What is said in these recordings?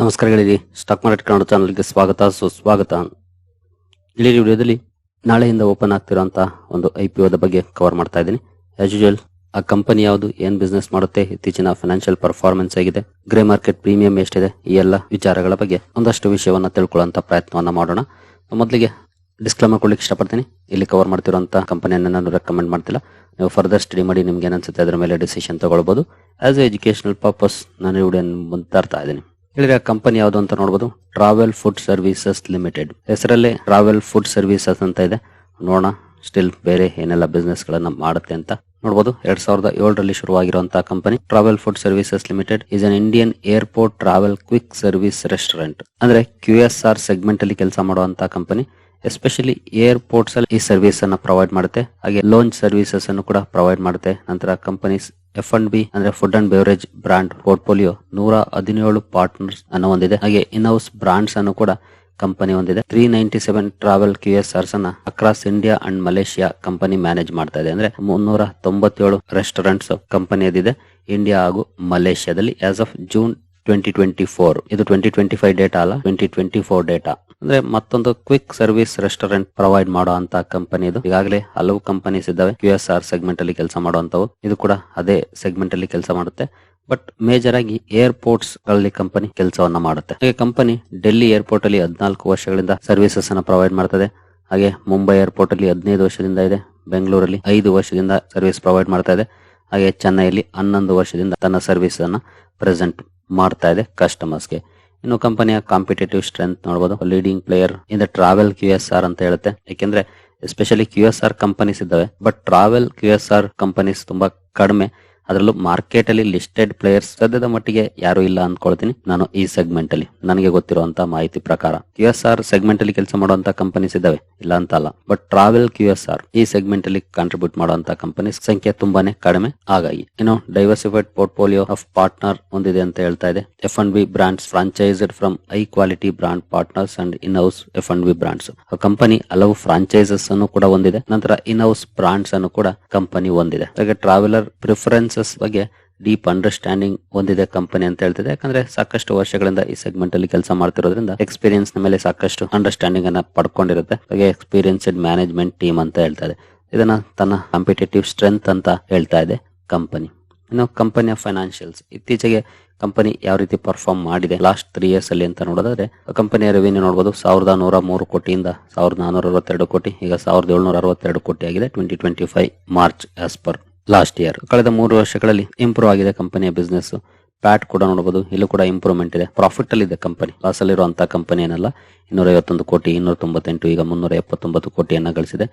ನಮಸ್ಕಾರಗಳಿರಿ stock market Kannada ಚಾನಲ್ಗೆ ಸ್ವಾಗತ. ಸುಸ್ವಾಗತ. ಇಡೀ ವಿಡಿಯೋದಲ್ಲಿ ನಾಳೆಯಿಂದ ಓಪನ್ ಆಗ್ತಿರುವಂತಹ ಒಂದು ಐ ಪಿ ಬಗ್ಗೆ ಕವರ್ ಮಾಡ್ತಾ ಇದ್ದೀನಿ. ಆಸ್ ಯೂಶುವಲ್ ಆ ಕಂಪನಿ ಯಾವುದು, ಏನ್ ಬಿಸ್ನೆಸ್ ಮಾಡುತ್ತೆ, ಇತ್ತೀಚಿನ ಫೈನಾನ್ಷಿಯಲ್ ಪರ್ಫಾರ್ಮೆನ್ಸ್ ಆಗಿದೆ ಗ್ರೇ ಮಾರ್ಕೆಟ್ ಪ್ರೀಮಿಯಂ ಎಷ್ಟಿದೆ, ಈ ಎಲ್ಲ ವಿಚಾರಗಳ ಬಗ್ಗೆ ಒಂದಷ್ಟು ವಿಷಯವನ್ನ ತಿಳ್ಕೊಳ್ಳುವಂತ ಪ್ರಯತ್ನವನ್ನ ಮಾಡೋಣ. ಮೊದಲಿಗೆ ಡಿಸ್ಕ್ಲೇಮರ್ ಕೊಡ್ಲಿಕ್ಕೆ ಇಷ್ಟಪಡ್ತೀನಿ. ಇಲ್ಲಿ ಕವರ್ ಮಾಡ್ತಿರುವಂತ ಕಂಪನಿಯನ್ನು ನಾನು ರೆಕಮೆಂಡ್ ಮಾಡ್ತಿಲ್ಲ. ನೀವು ಫರ್ದರ್ ಸ್ಟಡಿ ಮಾಡಿ, ನಿಮ್ಗೆ ಏನನ್ಸುತ್ತೆ ಅದರ ಮೇಲೆ ಡಿಸಿಷನ್ ತಗೊಳ್ಬಹುದು ಆಸ್ ಎ ಎಜುಕೇಶನಲ್ ಪರ್ಪಸ್ ನಾನು ವಿಡಿಯೋ ಮುಂದೆ ತರ್ತಾ ಇದ್ದೀನಿ. ಹೇಳಿದ್ರೆ ಆ ಕಂಪನಿ ಯಾವುದು ಅಂತ ನೋಡಬಹುದು ಟ್ರಾವೆಲ್ ಫುಡ್ ಸರ್ವಿಸಸ್ ಲಿಮಿಟೆಡ್ ಹೆಸರಲ್ಲೇ ಟ್ರಾವೆಲ್ ಫುಡ್ ಸರ್ವಿಸಸ್ ಅಂತ ಇದೆ. ನೋಡೋಣ ಸ್ಟಿಲ್ ಬೇರೆ ಏನೆಲ್ಲ ಬಿಸ್ನೆಸ್ ಗಳನ್ನ ಮಾಡುತ್ತೆ ಅಂತ ನೋಡಬಹುದು ಎರಡ್ ಸಾವಿರದ ಏಳರಲ್ಲಿ ಶುರುವಾಗಿರುವಂತಹ company travel food services limited is an Indian airport travel quick service restaurant ಅಂದ್ರೆ ಕ್ಯೂ ಎಸ್ ಆರ್ ಸೆಗ್ಮೆಂಟ್ ಅಲ್ಲಿ ಕೆಲಸ ಮಾಡುವಂತಹ ಕಂಪನಿ. ಎಸ್ಪೆಷಲಿ ಏರ್ಪೋರ್ಟ್ಸ್ ಅಲ್ಲಿ ಈ ಸರ್ವಿಸ್ ಅನ್ನ ಪ್ರೊವೈಡ್ ಮಾಡುತ್ತೆ. ಹಾಗೆ ಲೋನ್ ಸರ್ವಿಸಸ್ ಅನ್ನು ಕೂಡ ಪ್ರೊವೈಡ್ ಮಾಡುತ್ತೆ. ನಂತರ ಕಂಪನೀಸ್ ಎಫ್ ಅಂಡ್ ಬಿ ಅಂದ್ರೆ food and beverage brand portfolio ನೂರ ಹದಿನೇಳು ಪಾರ್ಟ್ನರ್ಸ್ ಅನ್ನು ಹೊಂದಿದೆ. ಹಾಗೆ ಇನ್ ಹೌಸ್ ಬ್ರಾಂಡ್ಸ್ ಅನ್ನು ಕೂಡ ಕಂಪನಿ ಹೊಂದಿದೆ. Three ninety seven travel Q S Rs ಅನ್ನ across India and Malaysia company manage ಮಾಡ್ತಾ ಇದೆ. ಅಂದ್ರೆ ಮುನ್ನೂರ ತೊಂಬತ್ತೇಳು ರೆಸ್ಟೋರೆಂಟ್ಸ್ ಕಂಪನಿಯದಿದೆ ಇಂಡಿಯಾ ಹಾಗೂ ಮಲೇಷಿಯಾದಲ್ಲಿ as of June twenty twenty four ಇದು ಟ್ವೆಂಟಿ ಟ್ವೆಂಟಿ ಫೈವ್ ಡೇಟಾ ಅಲ್ಲ ಟ್ವೆಂಟಿ ಟ್ವೆಂಟಿ ಫೋರ್ ಡೇಟಾ ಅಂದ್ರೆ ಮತ್ತೊಂದು ಕ್ವಿಕ್ ಸರ್ವಿಸ್ ರೆಸ್ಟೋರೆಂಟ್ ಪ್ರೊವೈಡ್ ಮಾಡೋ ಅಂತ ಕಂಪನಿ ಇದು. ಈಗಾಗಲೇ ಹಲವು ಕಂಪನೀಸ್ ಇದ್ದಾವೆ. ಕ್ಯೂ ಎಸ್ ಆರ್ ಸೆಗ್ಮೆಂಟ್ ಅಲ್ಲಿ ಕೆಲಸ ಮಾಡುವಂತವು ಇದು ಕೂಡ ಅದೇ ಸೆಗ್ಮೆಂಟ್ ಅಲ್ಲಿ ಕೆಲಸ ಮಾಡುತ್ತೆ. ಬಟ್ ಮೇಜರ್ ಆಗಿ ಏರ್ಪೋರ್ಟ್ಸ್ಗಳಲ್ಲಿ ಕಂಪನಿ ಕೆಲಸವನ್ನ ಮಾಡುತ್ತೆ. ಹಾಗೆ ಕಂಪನಿ ಡೆಲ್ಲಿ ಏರ್ಪೋರ್ಟ್ ಅಲ್ಲಿ ಹದಿನಾಲ್ಕು ವರ್ಷಗಳಿಂದ ಸರ್ವಿಸಸ್ ಅನ್ನ ಪ್ರೊವೈಡ್ ಮಾಡ್ತದೆ. ಹಾಗೆ ಮುಂಬೈ ಏರ್ಪೋರ್ಟ್ ಅಲ್ಲಿ ಹದಿನೈದು ವರ್ಷದಿಂದ ಇದೆ. ಬೆಂಗಳೂರಲ್ಲಿ ಐದು ವರ್ಷದಿಂದ ಸರ್ವಿಸ್ ಪ್ರೊವೈಡ್ ಮಾಡ್ತಾ ಇದೆ. ಹಾಗೆ ಚೆನ್ನೈಯಲ್ಲಿ ಹನ್ನೊಂದು ವರ್ಷದಿಂದ ತನ್ನ ಸರ್ವಿಸ್ ಅನ್ನ ಪ್ರೆಸೆಂಟ್ ಮಾಡ್ತಾ ಇದೆ ಕಸ್ಟಮರ್ಸ್ಗೆ ಇನ್ನು ಕಂಪನಿಯ ಕಾಂಪಿಟೇಟಿವ್ ಸ್ಟ್ರೆಂತ್ ನೋಡಬಹುದು leading player in the travel Q S R ಅಂತ ಹೇಳುತ್ತೆ. ಯಾಕೆಂದ್ರೆ especially Q S R companies ಇದ್ದಾವೆ. But travel Q S R companies ತುಂಬಾ ಕಡಿಮೆ. ಅದರಲ್ಲೂ ಮಾರ್ಕೆಟ್ ಅಲ್ಲಿ ಲಿಸ್ಟೆಡ್ ಪ್ಲೇಯರ್ಸ್ ಸದ್ಯದ ಮಟ್ಟಿಗೆ ಯಾರು ಇಲ್ಲ ಅನ್ಕೊಳ್ತೀನಿ. ನಾನು ಈ ಸೆಗ್ಮೆಂಟ್ ಅಲ್ಲಿ. ನನಗೆ ಗೊತ್ತಿರುವಂತಹ ಮಾಹಿತಿ ಪ್ರಕಾರ ಕ್ಯೂ ಎಸ್ ಆರ್ ಸೆಗ್ಮೆಂಟ್ ಅಲ್ಲಿ ಕೆಲಸ ಮಾಡುವಂತಹ ಕಂಪನೀಸ್ ಇದಾವೆ ಇಲ್ಲ ಅಂತ ಅಲ್ಲ. But travel Q S R ಈ ಸೆಗ್ಮೆಂಟ್ ಅಲ್ಲಿ ಕಾಂಟ್ರಿಬ್ಯೂಟ್ ಮಾಡುವಂತಹ ಕಂಪನೀಸ್ ಸಂಖ್ಯೆ ತುಂಬಾನೇ ಕಡಿಮೆ ಹಾಗಾಗಿ ಏನೋ ಡೈವರ್ಸಿಫೈಡ್ ಪೋರ್ಟ್ಫೋಲಿಯೋ ಆಫ್ ಪಾರ್ಟ್ನರ್ ಹೊಂದಿದೆ ಅಂತ ಹೇಳ್ತಾ ಇದೆ. F and B brands franchised from high quality brand partners and in house F and B brands company ಹಲವು ಫ್ರಾಂಚೈಸಸ್ ಅನ್ನು ಕೂಡ ಹೊಂದಿದೆ ನಂತರ ಇನ್ ಹೌಸ್ ಬ್ರಾಂಡ್ಸ್ ಅನ್ನು ಕೂಡ ಕಂಪನಿ ಹೊಂದಿದೆ ಹಾಗೆ ಟ್ರಾವೆಲರ್ ಪ್ರಿಫರೆನ್ಸಸ್ ಬಗ್ಗೆ ಡೀಪ್ ಅಂಡರ್ಸ್ಟ್ಯಾಂಡಿಂಗ್ ಹೊಂದಿದೆ ಕಂಪನಿ ಅಂತ ಹೇಳ್ತಿದೆ. ಯಾಕಂದ್ರೆ ಸಾಕಷ್ಟು ವರ್ಷಗಳಿಂದ ಈ ಸೆಗ್ಮೆಂಟ್ ಅಲ್ಲಿ ಕೆಲಸ ಮಾಡ್ತಿರೋದ್ರಿಂದ ಎಕ್ಸ್ಪೀರಿಯನ್ಸ್ನ ಮೇಲೆ ಸಾಕಷ್ಟು ಅಂಡರ್ಸ್ಟ್ಯಾಂಡಿಂಗ್ ಅನ್ನ ಪಡ್ಕೊಂಡಿರುತ್ತೆ. ಹಾಗೆ ಎಕ್ಸ್ಪೀರಿಯನ್ಸ್ಡ್ ಮ್ಯಾನೇಜ್ಮೆಂಟ್ ಟೀಮ್ ಅಂತ ಹೇಳ್ತಾ ಇದೆ. ಇದನ್ನ ತನ್ನ ಕಾಂಪಿಟೇಟಿವ್ ಸ್ಟ್ರೆಂತ್ ಅಂತ ಹೇಳ್ತಾ ಇದೆ ಕಂಪನಿ ಇನ್ನು ಕಂಪನಿಯ ಫೈನಾನ್ಷಿಯಲ್ಸ್ ಇತ್ತೀಚೆಗೆ ಕಂಪನಿ ಯಾವ ರೀತಿ ಪರ್ಫಾರ್ಮ್ ಮಾಡಿದೆ ಲಾಸ್ಟ್ ತ್ರೀ ಇಯರ್ಸ್ ಅಲ್ಲಿ ಅಂತ ನೋಡೋದಾದ್ರೆ ಕಂಪನಿಯ ರೆವಿನ್ಯೂ ನೋಡಬಹುದು ಸಾವಿರದ ನೂರ ಮೂರು ಕೋಟಿಯಿಂದ ಸಾವಿರದ ನಾನೂರ ಅರವತ್ತೆರಡು ಕೋಟಿ, ಈಗ ಸಾವಿರದ ಏಳ್ನೂರ ಅರವತ್ತೆರಡು ಕೋಟಿ ಆಗಿದೆ twenty twenty five March as per last year ಕಳೆದ ಮೂರು ವರ್ಷಗಳಲ್ಲಿ ಇಂಪ್ರೂವ್ ಆಗಿದೆ ಕಂಪನಿಯ ಬಿಸ್ನೆಸ್ ಪ್ಯಾಟ್ ಕೂಡ ನೋಡಬಹುದು ಇಲ್ಲೂ ಕೂಡ ಇಂಪ್ರೂವ್ಮೆಂಟ್ ಇದೆ. ಪ್ರಾಫಿಟ್ ಅಲ್ಲಿ ಇದೆ ಕಂಪನಿ ಲಾಸ್ ಅಲ್ಲಿರುವಂತಹ ಕಂಪನಿ ಏನಲ್ಲ ಇನ್ನೂರ ಐವತ್ತೊಂದು ಕೋಟಿ ಇನ್ನೂರ ತೊಂಬತ್ತೆಂಟು ಈಗ ಮುನ್ನೂರ ಎಪ್ಪತ್ತೊಂಬತ್ತು ಕೋಟಿಯನ್ನ ಗಳಿಸಿದೆ.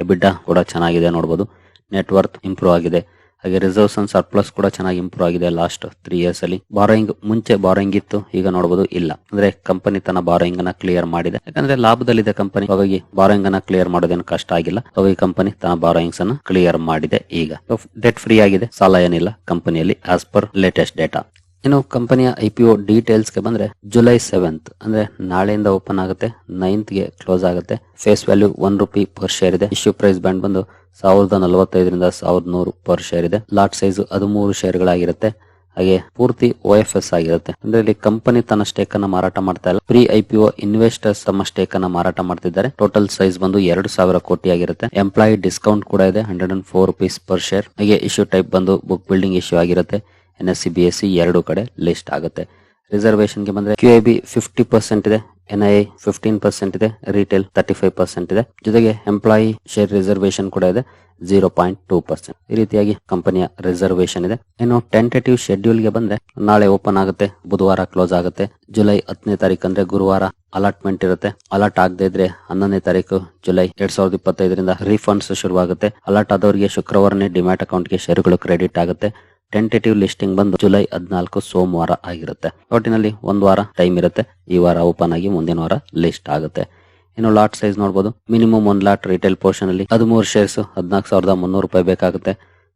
ಎಬಿಡ್ಡ ಕೂಡ ಚೆನ್ನಾಗಿದೆ ನೋಡಬಹುದು ನೆಟ್ವರ್ತ್ ಇಂಪ್ರೂವ್ ಆಗಿದೆ. ಹಾಗೆ ರಿಸರ್ವ್ಸ್ ಅಂಡ್ ಸರ್ಪ್ಲಸ್ ಕೂಡ ಚೆನ್ನಾಗಿ ಇಂಪ್ರೂವ್ ಆಗಿದೆ ಲಾಸ್ಟ್ ತ್ರೀ ಇಯರ್ಸ್ ಅಲ್ಲಿ. ಬಾರೋಯಿಂಗ್ ಮುಂಚೆ ಬಾರೋಯಿಂಗ್ ಇತ್ತು, ಈಗ ನೋಡಬಹುದು ಇಲ್ಲ. ಅಂದ್ರೆ ಕಂಪನಿ ತನ್ನ ಬಾರೋಯಿಂಗ್ ಅನ್ನ ಕ್ಲಿಯರ್ ಮಾಡಿದೆ. ಯಾಕಂದ್ರೆ ಲಾಭದಲ್ಲಿದೆ ಕಂಪನಿ ಹಾಗಾಗಿ ಬಾರೋಯಿಂಗ್ ಅನ್ನ ಕ್ಲಿಯರ್ ಮಾಡೋದೇನು ಕಷ್ಟ ಆಗಿಲ್ಲ. ಹಾಗಾಗಿ ಕಂಪನಿ ತನ್ನ ಬಾರೋಯಿಂಗ್ಸ್ ಅನ್ನ ಕ್ಲಿಯರ್ ಮಾಡಿದೆ ಈಗ. ಡೆಟ್ ಫ್ರೀ ಆಗಿದೆ, ಸಾಲ ಏನಿಲ್ಲ ಕಂಪನಿಯಲ್ಲಿ ಆಸ್ ಪರ್ ಲೇಟೆಸ್ಟ್ ಡೇಟಾ ಇನ್ನು ಕಂಪನಿಯ ಐ ಒ ಡೀಟೇಲ್ಸ್ಗೆ ಬಂದ್ರೆ ಜುಲೈ ಸೆವೆಂತ್, ಅಂದ್ರೆ ನಾಳೆಯಿಂದ ಓಪನ್ ಆಗುತ್ತೆ ನೈನ್ತ್ಗೆ ಕ್ಲೋಸ್ ಆಗುತ್ತೆ. Face value one rupee per share ಇದೆ. ಇಶ್ಯೂ ಪ್ರೈಸ್ ಬ್ಯಾಂಡ್ ಬಂದು ಸಾವಿರದ ನಲವತ್ತೈದರಿಂದ ಸಾವಿರದ ನೂರು ಪರ್ ಶೇರ್ ಇದೆ. ಲಾಟ್ ಸೈಜ್ ಹದಿಮೂರು ಶೇರ್ಗಳಾಗಿರುತ್ತೆ. ಹಾಗೆ ಪೂರ್ತಿ ಓ ಎಫ್ ಎಸ್ ಆಗಿರುತ್ತೆ. ಅಂದ್ರೆ ಇಲ್ಲಿ ಕಂಪನಿ ತನ್ನ ಸ್ಟೇಕ್ ಅನ್ನ ಮಾರಾಟ ಮಾಡ್ತಾ ಇಲ್ಲ. ಪ್ರೀ ಐ ಒ ಇನ್ವೆಸ್ಟರ್ಸ್ ತಮ್ಮ ಸ್ಟೇಕ್ ಅನ್ನ ಮಾರಾಟ ಮಾಡ್ತಿದ್ದಾರೆ. ಟೋಟಲ್ ಸೈಜ್ ಬಂದು ಎರಡು ಸಾವಿರ ಕೋಟಿ ಆಗಿರುತ್ತೆ ಎಂಪ್ಲಾಯಿ ಡಿಸ್ಕೌಂಟ್ ಕೂಡ ಇದೆ hundred and four rupees per share ಹಾಗೆ ಇಶ್ಯೂ ಟೈಪ್ ಬಂದು ಬುಕ್ ಬಿಲ್ಡಿಂಗ್ ಇಶ್ಯೂ ಆಗಿರುತ್ತೆ. N S E B S E ಎರಡು ಕಡೆ ಲಿಸ್ಟ್ ಆಗುತ್ತೆ. ರಿಸರ್ವೇಶನ್ಗೆ ಬಂದ್ರೆ Q I B fifty percent ಇದೆ, ಎನ್ ಐ ಫಿಫ್ಟೀನ್ ಪರ್ಸೆಂಟ್ ಇದೆ, ರಿಟೇಲ್ ತರ್ಟಿ ಫೈವ್ ಪರ್ಸೆಂಟ್ ಇದೆ. ಜೊತೆಗೆ ಎಂಪ್ಲಾಯಿ ಶೇರ್ ರಿಸರ್ವೇಶನ್ ಕೂಡ ಇದೆ, ಜೀರೋ ಪಾಯಿಂಟ್ ಟೂ ಪರ್ಸೆಂಟ್. ಈ ರೀತಿಯಾಗಿ ಕಂಪನಿಯ ರಿಸರ್ವೇಶನ್ ಇದೆ. ಇನ್ನು ಟೆಂಟೇಟಿವ್ ಶೆಡ್ಯೂಲ್ಗೆ ಬಂದ್ರೆ ನಾಳೆ ಓಪನ್ ಆಗುತ್ತೆ, ಬುಧವಾರ ಕ್ಲೋಸ್ ಆಗುತ್ತೆ. ಜುಲೈ ಹತ್ತನೇ ತಾರೀಕು ಅಂದ್ರೆ ಗುರುವಾರ ಅಲಾಟ್ಮೆಂಟ್ ಇರುತ್ತೆ. ಅಲಾಟ್ ಆಗದೆ ಇದ್ರೆ ಹನ್ನೊಂದನೇ ತಾರೀಕು ಜುಲೈ ಎರಡ್ ಸಾವಿರದ ಇಪ್ಪತ್ತೈದರಿಂದ ರೀಫಂಡ್ಸ್ ಶುರುವಾಗುತ್ತೆ. ಅಲಾಟ್ ಆದವರಿಗೆ ಶುಕ್ರವಾರನೇ ಡಿಮ್ಯಾಟ್ ಅಕೌಂಟ್ಗೆ ಶೇರುಗಳು ಕ್ರೆಡಿಟ್ ಆಗುತ್ತೆ. ಟೆಂಟೇಟಿವ್ ಲಿಸ್ಟಿಂಗ್ ಬಂದು ಜುಲೈ ಹದಿನಾಲ್ಕು ಸೋಮವಾರ ಆಗಿರುತ್ತೆ. ಒಟ್ಟಿನಲ್ಲಿ ಒಂದು ವಾರ ಟೈಮ್ ಇರುತ್ತೆ. ಈ ವಾರ ಓಪನ್ ಆಗಿ ಮುಂದಿನ ವಾರ ಲಿಸ್ಟ್ ಆಗುತ್ತೆ. ಇನ್ನು ಲಾಟ್ ಸೈಜ್ ನೋಡಬಹುದು ಮಿನಿಮಮ್ ಒಂದು ಲಾಟ್ ರಿಟೇಲ್ ಪೋರ್ಷನ್ ಅಲ್ಲಿ ಹದಿಮೂರು ಶೇರ್ಸ್ ಹದಿನಾಲ್ಕು ಸಾವಿರದ ಮುನ್ನೂರು ರೂಪಾಯಿ ಬೇಕಾಗುತ್ತೆ.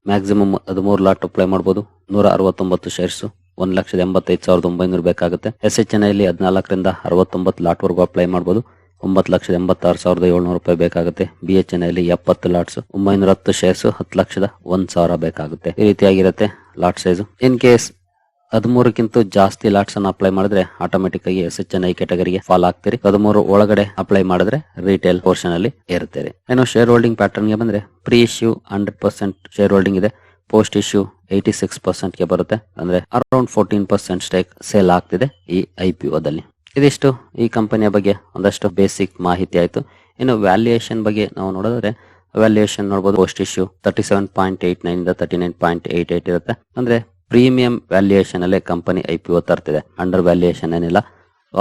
ಮ್ಯಾಕ್ಸಿಮಮ್ ಹದಿಮೂರು ಲಾಟ್ ಅಪ್ಲೈ ಮಾಡಬಹುದು ನೂರ ಅರವತ್ತೊಂಬತ್ತು ಶೇರ್ಸ್ ಒಂದ್ ಲಕ್ಷದ ಎಂಬತ್ತೈದು ಸಾವಿರದ ಒಂಬೈನೂರು ಬೇಕಾಗುತ್ತೆ. ಎಸ್ ಎಚ್ ಎನ್ ಐಲಿ ಹದಿನಾಲ್ಕರಿಂದ ಅರವತ್ತೊಂಬತ್ತು ಲಾಟ್ ವರೆಗೂ ಅಪ್ಲೈ ಮಾಡಬಹುದು ಒಂಬತ್ತು ಲಕ್ಷದ ಎಂಬತ್ತಾರು ಸಾವಿರದ ಏಳ್ನೂರು ರೂಪಾಯಿ ಬೇಕಾಗುತ್ತೆ. ಬಿ ಎಚ್ ಎನ್ ಐಲಿ ಎಪ್ಪತ್ತು ಲಾಟ್ಸ್ ಒಂಬೈನೂರ ಹತ್ತು ಶೇರ್ಸ್ ಹತ್ತು ಲಕ್ಷದ ಒಂದ್ ಸಾವಿರ ಬೇಕಾಗುತ್ತೆ. ಈ ರೀತಿಯಾಗಿರುತ್ತೆ. ಲಾಟ್ ಸೈಜ್ ಇನ್ ಕೇಸ್ ಹದಿಮೂರಕ್ಕಿಂತ ಜಾಸ್ತಿ ಲಾಟ್ಸ್ ಅನ್ನು ಅಪ್ಲೈ ಮಾಡಿದ್ರೆ ಆಟೋಮೆಟಿಕ್ ಆಗಿ ಎಸ್ ಎಚ್ ಎನ್ ಐ ಕ್ಯಾಟಗರಿಗೆ ಫಾಲ್ ಆಗ್ತೀರಿ. ಹದಿಮೂರು ಒಳಗಡೆ ಅಪ್ಲೈ ಮಾಡಿದ್ರೆ ರಿಟೇಲ್ ಪೋರ್ಷನ್ ಅಲ್ಲಿ ಇರ್ತೀರಿ ಏನು ಶೇರ್ ಹೋಲ್ಡಿಂಗ್ ಪ್ಯಾಟರ್ನ್ಗೆ ಬಂದ್ರೆ pre issue hundred percent share holding ಇದೆ. ಪೋಸ್ಟ್ ಇಶ್ಯೂ ಏಯ್ಟಿ ಸಿಕ್ಸ್ ಪರ್ಸೆಂಟ್ಗೆ ಬರುತ್ತೆ. ಅಂದ್ರೆ around fourteen percent stake sale ಆಗ್ತಿದೆ ಈ ಐ ಪಿ ದಲ್ಲಿ. ಇದಿಷ್ಟು ಈ ಕಂಪನಿಯ ಬಗ್ಗೆ ಒಂದಷ್ಟು ಬೇಸಿಕ್ ಮಾಹಿತಿ ಆಯ್ತು. ಇನ್ನು ವ್ಯಾಲ್ಯೂಯೇಷನ್ ಬಗ್ಗೆ ನಾವು ನೋಡಿದ್ರೆ ವ್ಯಾಲ್ಯೂಯೇಷನ್ ನೋಡಬಹುದು post issue thirty seven point eight nine ಇಂದ thirty nine point eight eight ಇರುತ್ತೆ. ಅಂದ್ರೆ ಪ್ರೀಮಿಯಂ ವ್ಯಾಲ್ಯೂಯೇಷನ್ ಅಲ್ಲೇ ಕಂಪನಿ ಐ ತರ್ತಿದೆ. ಅಂಡರ್ ವ್ಯಾಲ್ಯೂಯೇಷನ್ ಏನಿಲ್ಲ.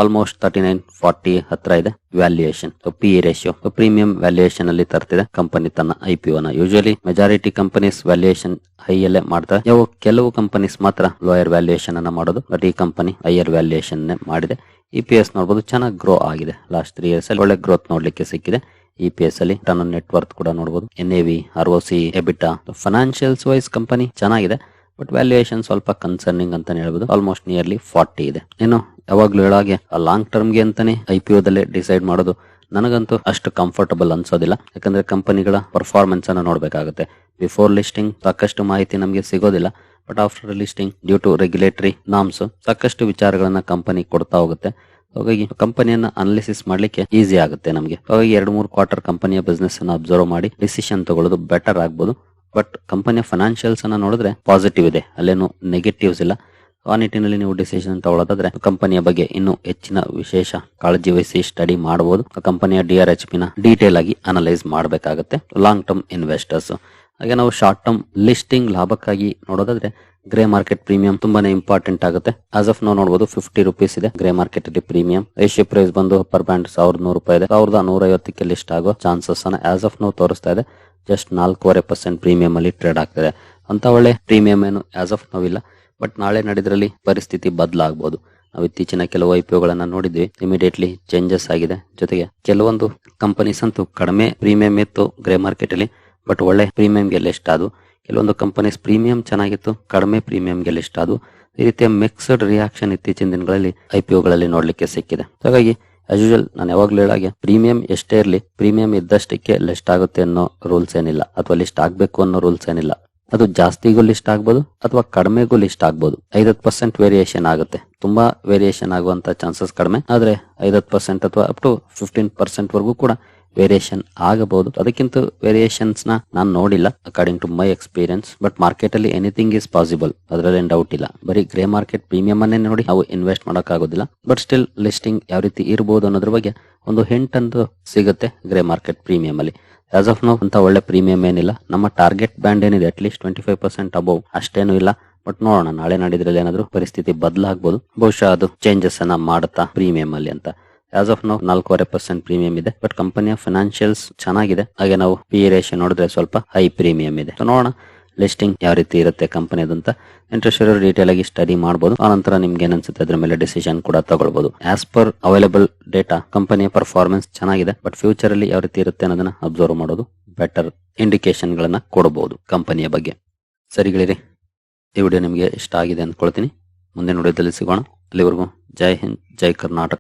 ಆಲ್ಮೋಸ್ಟ್ ತರ್ಟಿ ನೈನ್ ಫಾರ್ಟಿ ಹತ್ರ ಇದೆ valuation P ratio premium valuation ಅಲ್ಲಿ ತರ್ತಿದೆ ಕಂಪನಿ ತನ್ನ ಐ ಪಿ ನ. Usually majority companies valuation high ಅಲ್ಲೇ ಮಾಡ್ತಾರೆ. ಯಾವ ಕೆಲವು ಕಂಪನೀಸ್ ಮಾತ್ರ ಲೋಯರ್ ವ್ಯಾಲ್ಯೂಯೇಷನ್ ಅನ್ನ ಮಾಡೋದು. ಬಟ್ ಈ ಕಂಪನಿ ಹೈಯರ್ ವ್ಯಾಲ್ಯೂಯೇಷನ್ ಮಾಡಿದೆ. ಇ ಪಿ ಎಸ್ ನೋಡಬಹುದು ಚೆನ್ನಾಗಿ ಗ್ರೋ ಆಗಿದೆ. ಲಾಸ್ಟ್ ತ್ರೀ ಇಯರ್ಸ್ ಅಲ್ಲಿ ಒಳ್ಳೆ ಗ್ರೋತ್ ನೋಡ್ಲಿಕ್ಕೆ ಸಿಕ್ಕಿದೆ. ಇ ಪಿ ಎಸ್ ಅಲ್ಲಿ ಟನ್ ನೆಟ್ವರ್ತ್ ಕೂಡ ನೋಡಬಹುದು N A V R O C EBITDA financials wise company ಚೆನ್ನಾಗಿದೆ ಬಟ್ ವ್ಯಾಲ್ಯೂಯೇಷನ್ ಸ್ವಲ್ಪ ಕನ್ಸರ್ನಿಂಗ್ ಅಂತ ಹೇಳ್ಬೋದು. ಆಲ್ಮೋಸ್ಟ್ ನಿಯರ್ಲಿ ಫಾರ್ಟಿ ಇದೆ. ಏನು ಯಾವಾಗ್ಲೂ ಹೇಳಾಗೆ ಲಾಂಗ್ ಟರ್ಮ್ಗೆ ಅಂತಾನೆ ಐ ಪಿ ಡಿಸೈಡ್ ಮಾಡೋದು ನನಗಂತೂ ಅಷ್ಟು ಕಂಫರ್ಟಬಲ್ ಅನ್ಸೋದಿಲ್ಲ. ಯಾಕಂದ್ರೆ ಕಂಪನಿಗಳ ಪರ್ಫಾರ್ಮೆನ್ಸ್ ಅನ್ನ ನೋಡಬೇಕಾಗುತ್ತೆ. ಬಿಫೋರ್ ಲಿಸ್ಟಿಂಗ್ ಸಾಕಷ್ಟು ಮಾಹಿತಿ ನಮಗೆ ಸಿಗೋದಿಲ್ಲ but after listing due to regulatory norms ಸಾಕಷ್ಟು ವಿಚಾರಗಳನ್ನ ಕಂಪನಿ ಕೊಡ್ತಾ ಹೋಗುತ್ತೆ. ಹಾಗಾಗಿ ಕಂಪನಿಯನ್ನ ಅನಾಲಿಸಿಸ್ ಮಾಡ್ಲಿಕ್ಕೆ ಈಸಿ ಆಗುತ್ತೆ ನಮಗೆ. ಹಾಗಾಗಿ ಎರಡು ಮೂರು ಕ್ವಾರ್ಟರ್ ಕಂಪನಿಯ ಬಿಸ್ನೆಸ್ ಅನ್ನ ಅಬ್ಸರ್ವ್ ಮಾಡಿ ಡಿಸಿಷನ್ ತಗೊಳ್ಳೋದು ಬೆಟರ್ ಆಗ್ಬೋದು. ಬಟ್ ಕಂಪನಿಯ ಫೈನಾನ್ಷಿಯಲ್ಸ್ ಅನ್ನ ನೋಡಿದ್ರೆ ಪಾಸಿಟಿವ್ ಇದೆ. ಅಲ್ಲೇನು ನೆಗೆಟಿವ್ಸ್ ಇಲ್ಲ. ಆ ನಿಟ್ಟಿನಲ್ಲಿ ನೀವು ಡಿಸಿಷನ್ ತಗೊಳ್ಳೋದಾದ್ರೆ ಕಂಪನಿಯ ಬಗ್ಗೆ ಇನ್ನೂ ಹೆಚ್ಚಿನ ವಿಶೇಷ ಕಾಳಜಿ ವಹಿಸಿ ಸ್ಟಡಿ ಮಾಡಬಹುದು ಕಂಪನಿಯ ಡಿ ಆರ್ ಎಚ್ ಪಿನ ಡೀಟೇಲ್ ಆಗಿ ಅನಲೈಸ್ ಮಾಡಬೇಕಾಗುತ್ತೆ. ಲಾಂಗ್ ಟರ್ಮ್ ಇನ್ವೆಸ್ಟರ್ಸ್ ಹಾಗೆ ನಾವು ಶಾರ್ಟ್ ಟರ್ಮ್ ಲಿಸ್ಟಿಂಗ್ ಲಾಭಕ್ಕಾಗಿ ನೋಡೋದಾದ್ರೆ ಗ್ರೇ ಮಾರ್ಕೆಟ್ ಪ್ರೀಮಿಯಂ ತುಂಬಾನೇ ಇಂಪಾರ್ಟೆಂಟ್ ಆಗುತ್ತೆ. ಆಸ್ ಆಫ್ ನಾವು ನೋಡಬಹುದು ಫಿಫ್ಟಿ ರುಪೀಸ್ ಇದೆ ಗ್ರೇ ಮಾರ್ಕೆಟ್ ಅಲ್ಲಿ ಪ್ರೀಮಿಯಂ ಏಷ್ಯಾ ಪ್ರೈಸ್ ಬಂದು ಪರ್ ಬ್ಯಾಂಡ್ ಸಾವಿರದ ನೂರು ರೂಪಾಯಿ ಇದೆ. ಸಾವಿರದ ನೂರ ಐವತ್ತಕ್ಕೆ ಲಿಸ್ಟ್ ಆಗೋ ಚಾನ್ಸಸ್ ಅನ್ನ ಆಸ್ ಆಫ್ ನಾವು ತೋರಿಸ್ತಾ ಇದೆ. ಜಸ್ಟ್ ನಾಲ್ಕೂವರೆ ಪರ್ಸೆಂಟ್ ಪ್ರೀಮಿಯಂ ಅಲ್ಲಿ ಟ್ರೇಡ್ ಆಗ್ತಿದೆ. ಅಂತ ಒಳ್ಳೆ ಪ್ರೀಮಿಯಂ ಏನು ಆಸ್ ಆಫ್ ನಾವಿಲ್ಲ ಬಟ್ ನಾಳೆ ನಡೆದ್ರಲ್ಲಿ ಪರಿಸ್ಥಿತಿ ಬದಲಾಗಬಹುದು ನಾವು ಇತ್ತೀಚಿನ ಕೆಲವು ಐ ನೋಡಿದ್ವಿ. ಇಮಿಡಿಯೇಟ್ಲಿ ಚೇಂಜಸ್ ಆಗಿದೆ. ಜೊತೆಗೆ ಕೆಲವೊಂದು ಕಂಪನೀಸ್ ಅಂತೂ ಕಡಿಮೆ ಪ್ರೀಮಿಯಂ ಇತ್ತು ಗ್ರೇ ಮಾರ್ಕೆಟ್ ಅಲ್ಲಿ. ಬಟ್ ಒಳ್ಳೆ ಪ್ರೀಮಿಯಂಗೆ ಲಿಸ್ಟ್ ಅದು. ಕೆಲವೊಂದು ಕಂಪನೀಸ್ ಪ್ರೀಮಿಯಂ ಚೆನ್ನಾಗಿತ್ತು, ಕಡಿಮೆ ಪ್ರೀಮಿಯಂಗೆ ಲಿಸ್ಟ್ ಅದು. ಈ ರೀತಿಯ ಮಿಕ್ಸ್ಡ್ ರಿಯಾಕ್ಷನ್ ಇತ್ತೀಚಿನ ದಿನಗಳಲ್ಲಿ ಐ ಪಿ ಒಗಳಲ್ಲಿ ನೋಡ್ಲಿಕ್ಕೆ ಸಿಕ್ಕಿದೆ. ಹಾಗಾಗಿ ಆಸ್ ಯೂಶಲ್ ನಾನು ಯಾವಾಗಲೂ ಹೇಳಾಗೆ ಪ್ರೀಮಿಯಂ ಎಷ್ಟೇ ಇರಲಿ, ಪ್ರೀಮಿಯಂ ಇದ್ದಷ್ಟಕ್ಕೆ ಲಿಸ್ಟ್ ಆಗುತ್ತೆ ಅನ್ನೋ ರೂಲ್ಸ್ ಏನಿಲ್ಲ. ಅಥವಾ ಲಿಸ್ಟ್ ಆಗ್ಬೇಕು ಅನ್ನೋ ರೂಲ್ಸ್ ಏನಿಲ್ಲ. ಅದು ಜಾಸ್ತಿಗೂ ಲಿಸ್ಟ್ ಆಗ್ಬೋದು, ಅಥವಾ ಕಡಿಮೆಗೂ ಲಿಸ್ಟ್ ಆಗ್ಬೋದು. ಐದತ್ತು ಪರ್ಸೆಂಟ್ ವೇರಿಯೇಷನ್ ಆಗುತ್ತೆ. ತುಂಬಾ ವೇರಿಯೇಷನ್ ಆಗುವಂತ ಚಾನ್ಸಸ್ ಕಡಿಮೆ. ಆದ್ರೆ ಐದತ್ತು ಪರ್ಸೆಂಟ್ ಅಥವಾ ಅಪ್ ಟು ಫಿಫ್ಟೀನ್ ಪರ್ಸೆಂಟ್ ವರೆಗೂ ಕೂಡ ವೇರಿಯೇಷನ್ ಆಗಬಹುದು. ಅದಕ್ಕಿಂತ ವೇರಿಯೇಷನ್ಸ್ನ ನಾನು ನೋಡಿಲ್ಲ according to my experience but market ಅಲ್ಲಿ ಎನಿಥಿಂಗ್ ಇಸ್ ಪಾಸಿಬಲ್ ಅದರಲ್ಲಿ ಡೌಟ್ ಇಲ್ಲ. ಬರೀ ಗ್ರೇ ಮಾರ್ಕೆಟ್ ಪ್ರೀಮಿಯಂ ಅನ್ನೇ ನೋಡಿ ನಾವು ಇನ್ವೆಸ್ಟ್ ಆಗೋದಿಲ್ಲ ಬಟ್ ಸ್ಟಿಲ್ ಲಿಸ್ಟಿಂಗ್ ಯಾವ ರೀತಿ ಇರಬಹುದು ಅನ್ನೋದ್ರ ಬಗ್ಗೆ ಒಂದು ಹಿಂಟ್ ಅಂತ ಸಿಗುತ್ತೆ ಗ್ರೇ ಮಾರ್ಕೆಟ್ ಪ್ರೀಮಿಯಂ ಅಲ್ಲಿ. ಆಸ್ ಆಫ್ ನೋ ಅಂತ ಒಳ್ಳೆ ಪ್ರೀಮಿಯಂ ಏನಿಲ್ಲ. ನಮ್ಮ ಟಾರ್ಗೆಟ್ ಬ್ಯಾಂಡ್ ಏನಿದೆ at least twenty five percent above ಅಷ್ಟೇನು ಇಲ್ಲ. ಬಟ್ ನೋಡೋಣ, ನಾಳೆ ನಾಡಿದ್ರಲ್ಲಿ ಏನಾದ್ರು ಪರಿಸ್ಥಿತಿ ಬದಲಾಗಬಹುದು ಬಹುಶಃ ಅದು ಚೇಂಜಸ್ ಅನ್ನ ಮಾಡುತ್ತಾ ಪ್ರೀಮಿಯಂ ಅಲ್ಲಿ ಅಂತ. ಆಸ್ ಆಫ್ ನೋ ನಾಲ್ಕೂವರೆ ಪರ್ಸೆಂಟ್ ಪ್ರೀಮಿಯಂ ಇದೆ. ಬಟ್ ಕಂಪನಿಯ ಫೈನಾನ್ಷಿಯಲ್ಸ್ ಚೆನ್ನಾಗಿದೆ. ಹಾಗೆ ನಾವು ಪಿ ರೇಷನ್ ನೋಡಿದ್ರೆ ಸ್ವಲ್ಪ ಹೈ ಪ್ರೀಮಿಯಂ ಇದೆ. ನೋಡೋಣ ಲಿಸ್ಟಿಂಗ್ ಯಾವ ರೀತಿ ಇರುತ್ತೆ ಕಂಪನಿದಂತ. ಇಂಟ್ರೆಸ್ಟ್ ಇರೋ ಡೀಟೇಲ್ ಆಗಿ ಸ್ಟಡಿ ಮಾಡಬಹುದು ಆನಂತರ ನಿಮ್ಗೆ ಏನ್ ಅನ್ಸುತ್ತೆ ಅದ್ರ ಮೇಲೆ ಡಿಸಿಷನ್ ಕೂಡ ತಗೊಳ್ಬಹುದು ಆಸ್ ಪರ್ ಅವೈಲೇಬಲ್ ಡೇಟಾ ಕಂಪನಿಯ ಪರ್ಫಾರ್ಮೆನ್ಸ್ ಚೆನ್ನಾಗಿದೆ. ಬಟ್ ಫ್ಯೂಚರ್ ಅಲ್ಲಿ ಯಾವ ರೀತಿ ಇರುತ್ತೆ ಅನ್ನೋದನ್ನ ಅಬ್ಸರ್ವ್ ಮಾಡೋದು ಬೆಟರ್ ಇಂಡಿಕೇಶನ್ ಗಳನ್ನ ಕೊಡಬಹುದು ಕಂಪನಿಯ ಬಗ್ಗೆ. ಸರಿಗಳಿರಿ ಈ ವಿಡಿಯೋ ನಿಮಗೆ ಇಷ್ಟ ಆಗಿದೆ ಅಂದ್ಕೊಳ್ತೀನಿ. ಮುಂದಿನ ವಿಡಿಯೋದಲ್ಲಿ ಸಿಗೋಣ. ಅಲ್ಲಿವರೆಗೂ ಜೈ ಹಿಂದ್, ಜೈ ಕರ್ನಾಟಕ.